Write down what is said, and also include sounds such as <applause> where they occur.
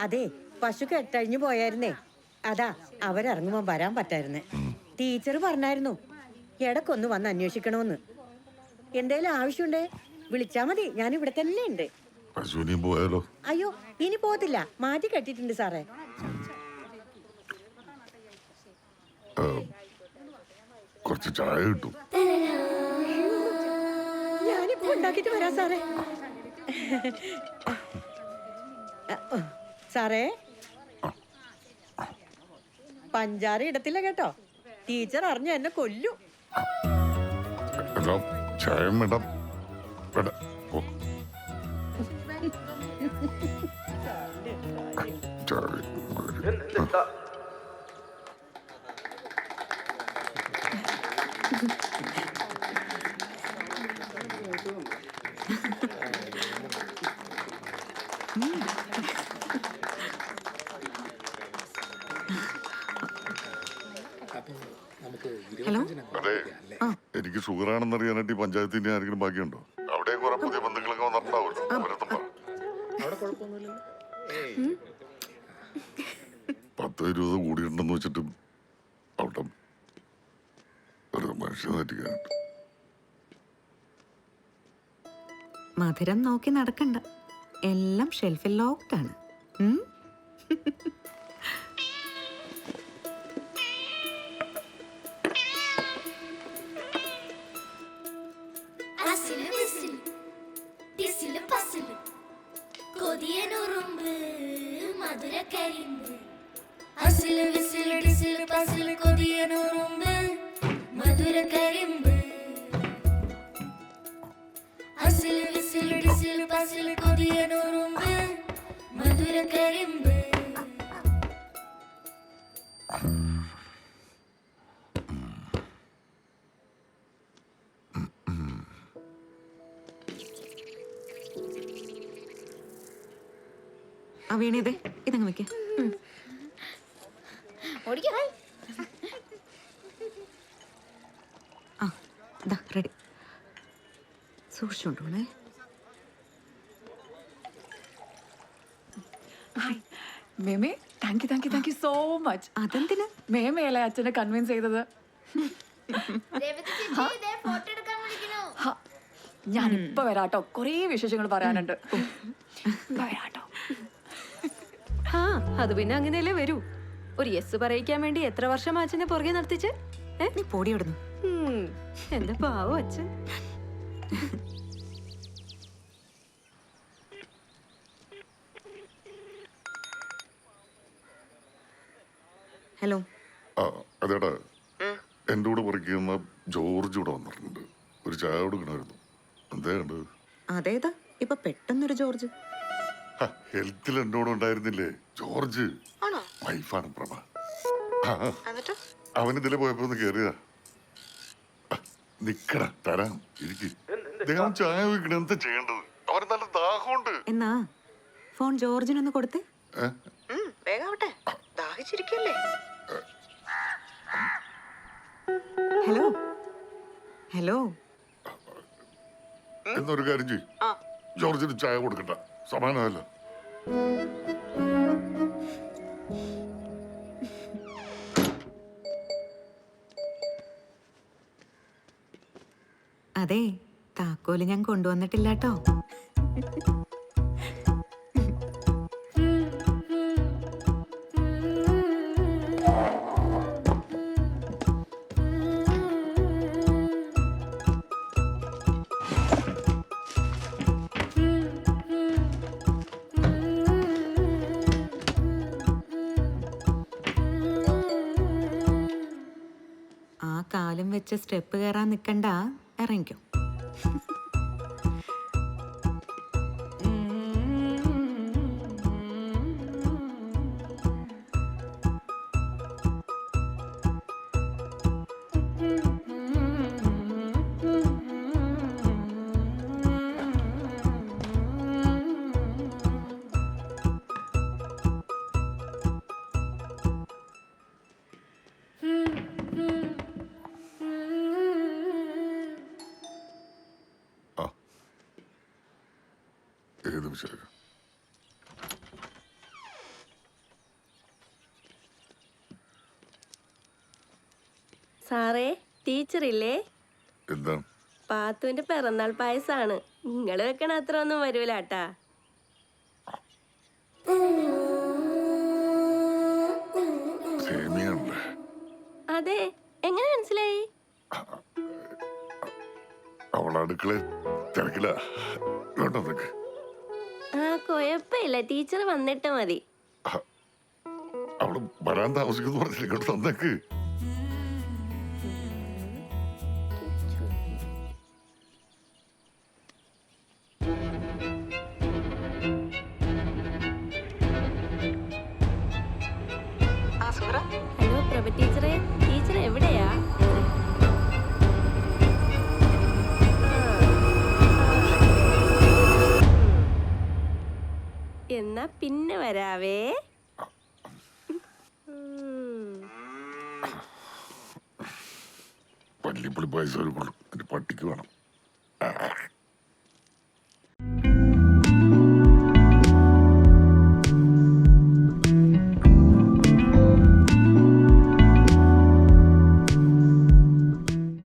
അതെ പശു കെട്ടഴിഞ്ഞു പോയായിരുന്നേ. അതാ അവരിറങ്ങുമ്പോ വരാൻ പറ്റായിരുന്നേ. ടീച്ചർ പറഞ്ഞായിരുന്നു ഇടക്കൊന്ന് വന്ന് അന്വേഷിക്കണമെന്ന് എന്തേലും ആവശ്യമുണ്ടേ വിളിച്ചാ മതി. ഞാൻ ഇവിടെ തന്നെ ഉണ്ട് പശുവിനെയും പോയാലോ? അയ്യോ ഇനി പോകത്തില്ല. മാറ്റി കെട്ടിയിട്ടുണ്ട് സാറേ. ആ, കുറച്ച് ചായ കിട്ടും. ഞാനിപ്പോ ഉണ്ടാക്കിട്ട് വരാം സാറേ. സാറേ. പഞ്ചാര ഇടത്തില്ല കേട്ടോ. ടീച്ചർ അറിഞ്ഞ എന്നെ കൊല്ലു. <laughs> ചായ മതി. ഹലോ അതെ. എനിക്ക് ഷുഗർ ആണെന്ന് അറിയാനായിട്ട് ഈ പഞ്ചായത്തിന്റെ ആരെങ്കിലും ബാക്കിയുണ്ടോ അവിടെ കുറെ പുതിയ ബന്ധുക്കളൊക്കെ വന്നിട്ടുണ്ടാവുമല്ലോ. അവരെത്തുമ്പോ പത്ത് ഇരുപത് കൂടിയിട്ടുണ്ടെന്ന് വെച്ചിട്ട് അവിടെ ഒരു മനുഷ്യനെ തെറ്റിക്കാനുണ്ട്. മധുരം നോക്കി നടക്കണ്ട. എല്ലാം ഷെൽഫിൽ ലോക്ക്ഡാണ് ഉം? മധുരക്കരിമ്പ്. അസിൽ വിസിൽ ഡിസിൽ പസിൽ കൊതിയ നൂറുമ്പ് മധുരക്കരിമ്പ്. അസിൽ വിസിൽ ഡിസിൽ പസിൽ കൊതിയ നൂറുമ്പ് മധുരക്കരിമ്പ്. ആ വീണേതേ ഇതങ്ങ് വെക്ക. ഓടിക്കോ ആ ഇതാ റെഡി. സൂക്ഷിച്ചോണ്ടോണേ മേമേ thank you thank you thank you so much അതെന്തിന്? മേമയല്ലേ അച്ഛനെ കൺവിൻസ് ചെയ്തത്? ഞാനിപ്പോ വരാട്ടോ. കുറേ വിശേഷങ്ങൾ പറയാനുണ്ട്. വരാട്ടോ. ആ അത് പിന്നെ അങ്ങനെയല്ലേ വരൂ. ഒരു യെസ് പറയിക്കാൻ വേണ്ടി എത്ര വർഷം അച്ഛനെ പുറകെ നടത്തിച്ച്? നീ പൊടി ഇടുന്നു. ഉം, എന്റെ പാവം അച്ഛൻ. ഹലോ. അതേടാ. എന്റെ കൂടെ പറിക്കുന്ന ജോർജ് ഇവിടെ വന്നിട്ടുണ്ട്. ഒരു ചായ കൊടുക്കണമായിരുന്നു. അതേതാ? ഇപ്പൊ പെട്ടെന്നൊരു ജോർജ്. ഹെൽത്തിൽ എന്നോട് ഉണ്ടായിരുന്നില്ലേ? ജോർജ്. ആണോ? വൈഫാണ് പ്രഭ. ആ എന്നിട്ട്? അവൻ ഇതിലെ പോയപ്പോ ഒന്ന് കേറിയതാ. നിക്കട തരാം ഇരിക്ക്. അദ്ദേഹം ചായ വെക്കണ എന്താ ചെയ്യേണ്ടത്? അവന് നല്ല ദാഹമുണ്ട്. എന്നാ ഫോൺ ജോർജിനൊന്ന് കൊടുത്തേ. ഏ? വേഗാവട്ടെ. ദാഹിച്ചിരിക്കല്ലേ? ഹലോ? ഹലോ? എന്നൊരു കാര്യം ചെയ്യും. ജോർജിന് ചായ കൊടുക്കണ്ട. സമാനമല്ല അതെ താക്കോൽ ഞാൻ കൊണ്ടുവന്നിട്ടില്ല കാലും വെച്ച് സ്റ്റെപ്പ് കയറാൻ നിൽക്കണ്ട ഇറങ്ങിക്കും. thank you Manager. സാറേ ടീച്ചർ ഇല്ലേ എന്താ? പാത്തുവിന്റെ പിറന്നാൾ പായസാണ്. നിങ്ങൾ വെക്കണ അത്ര ഒന്നും വരൂലാട്ടാ അതെ എങ്ങനെ മനസ്സിലായി? അവളടുക്കളെ തിരക്കില്ല വേണ്ട നിനക്ക് ആ കുഴപ്പമില്ല. ടീച്ചർ വന്നിട്ട് മതി. അവൾ വരാൻ താമസിക്കുന്നു പറഞ്ഞില്ല? ഇങ്ങോട്ട് തന്നേക്ക് ഹലോ പ്രഭ ടീച്ചറെ. ടീച്ചർ എവിടെയാ? എന്നാ പിന്നെ വരാവേ. പള്ളി പല്ലിപ്പള്ളി പൈസ ഒരു കൊള്ളു എന്റെ പട്ടിക്ക് വേണം.